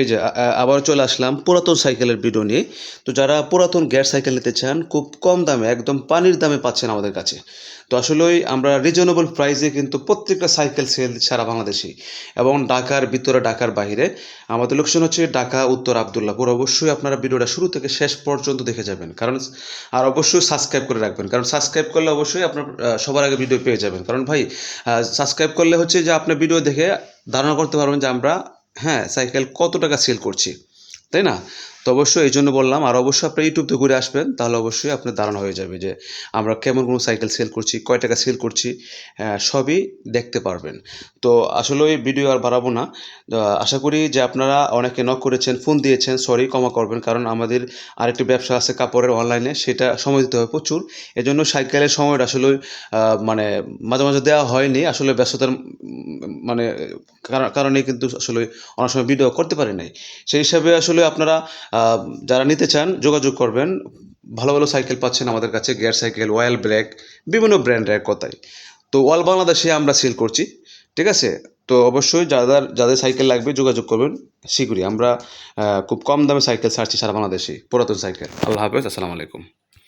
এই যে আবার চলে আসলাম পুরাতন সাইকেলের ভিডিও নিয়ে। তো যারা পুরাতন গ্যাস সাইকেল নিতে চান, খুব কম দামে, একদম পানির দামে পাচ্ছেন আমাদের কাছে। তো আসলেই আমরা রিজনেবল প্রাইসে কিন্তু প্রত্যেকটা সাইকেল সেল সারা বাংলাদেশে এবং ঢাকার ভিতরে, ঢাকার বাইরে। আমাদের লোকেশন হচ্ছে ঢাকা, উত্তর আবদুল্লাপুর অবশ্যই আপনারা ভিডিওটা শুরু থেকে শেষ পর্যন্ত দেখে যাবেন। কারণ আর অবশ্যই সাবস্ক্রাইব করে রাখবেন। কারণ সাবস্ক্রাইব করলে অবশ্যই আপনার সবার আগে ভিডিও পেয়ে যাবেন। কারণ ভাই সাবস্ক্রাইব করলে হচ্ছে যে আপনার ভিডিও দেখে ধারণা করতে পারবেন যে আমরা হ্যাঁ সাইকেল কত টাকা সেল করছি? তাই না? তো অবশ্যই এই জন্য বললাম, আর অবশ্যই আপনি ইউটিউবতে ঘুরে আসবেন, তাহলে অবশ্যই আপনার ধারণা হয়ে যাবে যে আমরা কেমন কোনো সাইকেল সেল করছি, কয় টাকা সেল করছি সবই দেখতে পারবেন। তো আসলে ওই ভিডিও আর বাড়াবো না। আশা করি যে আপনারা অনেকে নক করেছেন ফোন দিয়েছেন সরি ক্ষমা করবেন, কারণ আমাদের আরেকটি ব্যবসা আছে কাপড়ের অনলাইনে সেটা সময় দিতে হবে প্রচুর। এজন্য সাইকেলের সময়টা আসলে মানে মাঝে মাঝে দেওয়া হয়নি, আসলে ব্যস্ততার মানে কারণে কিন্তু আসলে অনেক সময় ভিডিও করতে পারি নাই। সেই হিসাবে আসলে আপনারা যারা নিতে চান, যোগাযোগ করবেন। ভালো ভালো সাইকেল পাচ্ছেন আমাদের কাছে, গিয়ার সাইকেল ওয়াল ব্রেক, বিভিন্ন ব্র্যান্ডের কথাই তো অল বাংলাদেশে আমরা সেল করছি, ঠিক আছে? তো অবশ্যই যাদের যাদের সাইকেল লাগবে যোগাযোগ করবেন শীঘ্রই আমরা খুব কম দামে সাইকেল ছাড়ছি সারা বাংলাদেশে, পুরাতন সাইকেল। আল্লাহ হাফেজ, আসসালামু আলাইকুম।